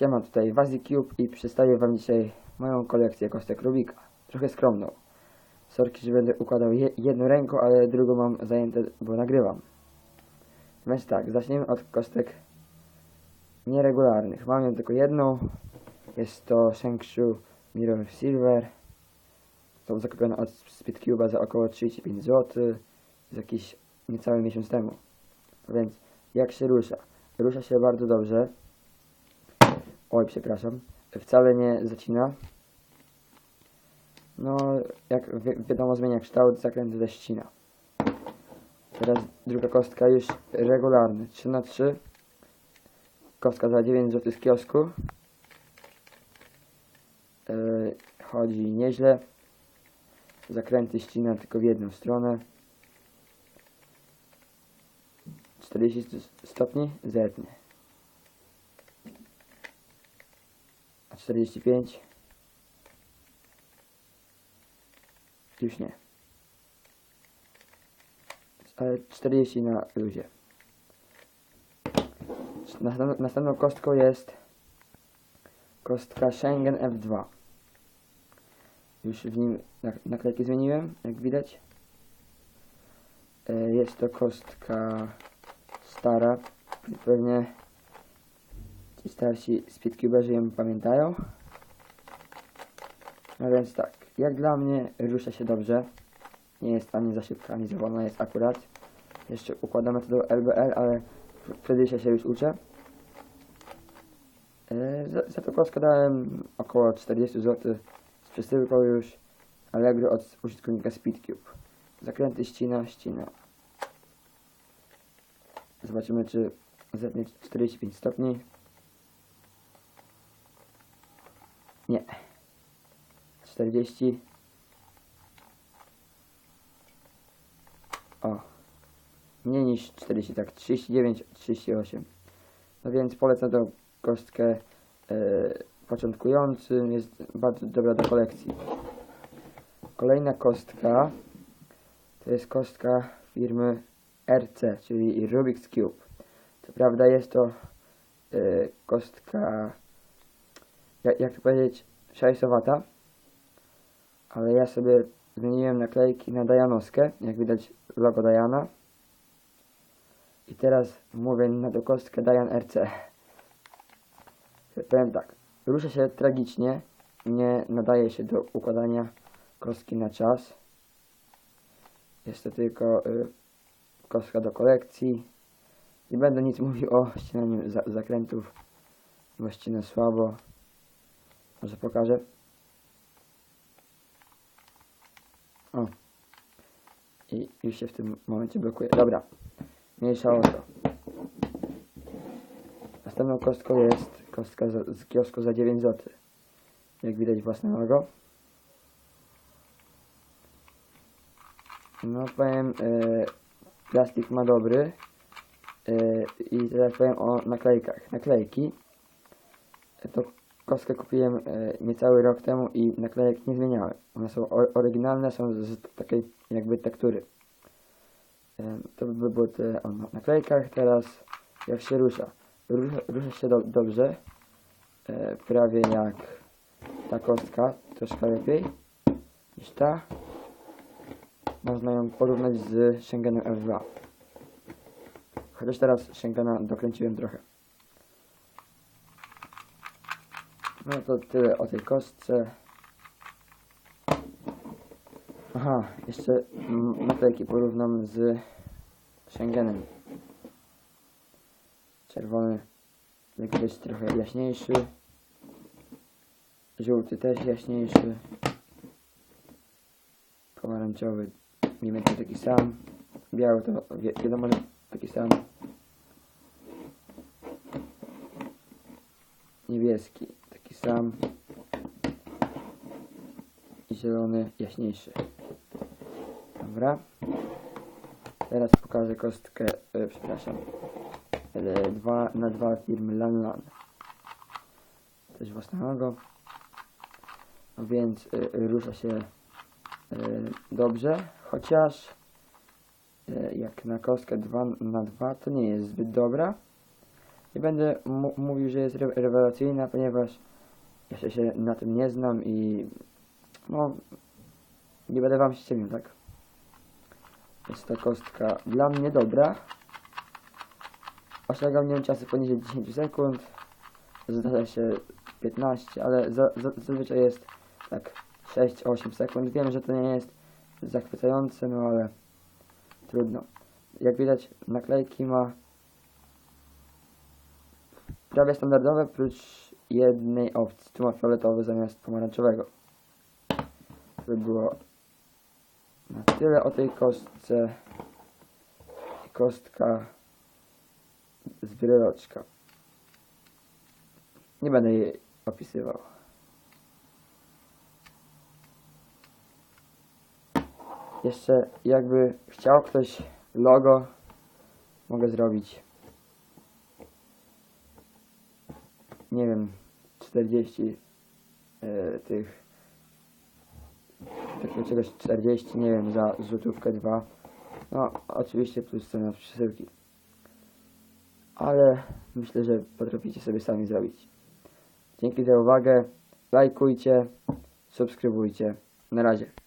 Siema, tutaj WaziCube i przedstawię wam dzisiaj moją kolekcję kostek Rubika. Trochę skromną. Sorki, że będę układał je, jedną ręką, ale drugą mam zajęte, bo nagrywam. Więc tak, zaczniemy od kostek nieregularnych. Mam ją tylko jedną. Jest to Shengshu Mirror Silver. Są zakupione od Speedcube'a za około 35 zł. Z jakiś niecały miesiąc temu. Więc jak się rusza? Rusza się bardzo dobrze. Oj, przepraszam. Wcale nie zacina. No, jak wi wiadomo, zmienia kształt, zakręt też ścina. Teraz druga kostka już regularny. 3 na 3 Kostka za 9 zł z kiosku. Yy, chodzi nieźle. Zakręty ścina tylko w jedną stronę. 40 stopni zetnie. 45 już nie. Ale 40 na luzie. Następną, następną kostką jest kostka Schengen F2. Już w nim nak- naklejki zmieniłem, jak widać. E, Jest to kostka stara. Pewnie ci starsi speedcuberzy ją pamiętają. No więc tak, jak dla mnie rusza się dobrze. Nie jest ani za szybka, ani za wolna, jest akurat. Jeszcze układam metodą LBL, ale wtedy się, już uczę. E, Za, za to kostkę dałem około 40 zł z przesyłką już Allegro od użytkownika Speedcube. Zakręty ścina, ścina. Zobaczymy, czy zetnie 45 stopni. Nie. 40. O. Mniej niż 40, tak. 39, 38. No więc polecam tą kostkę e, początkującym. Jest bardzo dobra do kolekcji. Kolejna kostka to jest kostka firmy RC, czyli Rubik's Cube. Co prawda jest to e, kostka, jak, jak to powiedzieć, szajsowata, ale ja sobie zmieniłem naklejki na Dajanowskę, jak widać logo Dajana. I teraz mówię na tą kostkę Dajan RC. Powiem tak, rusza się tragicznie, nie nadaje się do układania kostki na czas. Jest to tylko y, kostka do kolekcji. Nie będę nic mówił o ścinaniu za zakrętów, bo ścinę słabo. Może pokażę. O. I już się w tym momencie blokuje. Dobra. Mniejsza o to. Następną kostką jest kostka z kiosku za 9 zł. Jak widać własne logo. No powiem, e, plastik ma dobry. E, I teraz powiem o naklejkach. Naklejki. Kostkę kupiłem e, niecały rok temu i naklejek nie zmieniałem. One są oryginalne, są z, z takiej jakby tektury. E, to by było tyle o na- naklejkach. Teraz jak się rusza. Rusza, rusza się do, dobrze. E, prawie jak ta kostka, troszkę lepiej niż ta. Można ją porównać z Schengenem F2. Chociaż teraz Schengena dokręciłem trochę. No to tyle o tej kostce. Aha, jeszcze naklejki porównam z Schengenem. Czerwony widać trochę jaśniejszy. Żółty też jaśniejszy. Pomarańczowy mniej więcej taki sam. Biały to wi wiadomo, że taki sam. Niebieski taki sam. I zielony jaśniejszy. Dobra. Teraz pokażę kostkę, e, przepraszam, e, 2 na 2 firmy Lan Lan. Też własne logo. No więc e, rusza się e, dobrze, chociaż e, jak na kostkę 2 na 2 to nie jest zbyt dobra. Nie będę mówił, że jest re- rewelacyjna, ponieważ jeszcze się na tym nie znam i no nie będę wam ściemił, tak? Jest to kostka dla mnie dobra. Osiągam nią czasy poniżej 10 sekund. Zdarza się 15, ale za, za, zazwyczaj jest tak 6-8 sekund. Wiem, że to nie jest zachwycające, no ale trudno. Jak widać naklejki ma prawie standardowe, prócz jednej opcji. Tu ma fioletowy zamiast pomarańczowego. To by było na tyle o tej kostce. Kostka z bryloczka. Nie będę jej opisywał. Jeszcze jakby chciał ktoś logo, mogę zrobić. Nie wiem, 40 e, tych takiego czegoś 40, nie wiem, za złotówkę dwa. No, oczywiście plus cena przesyłki. Ale myślę, że potraficie sobie sami zrobić. Dzięki za uwagę. Lajkujcie, subskrybujcie. Na razie.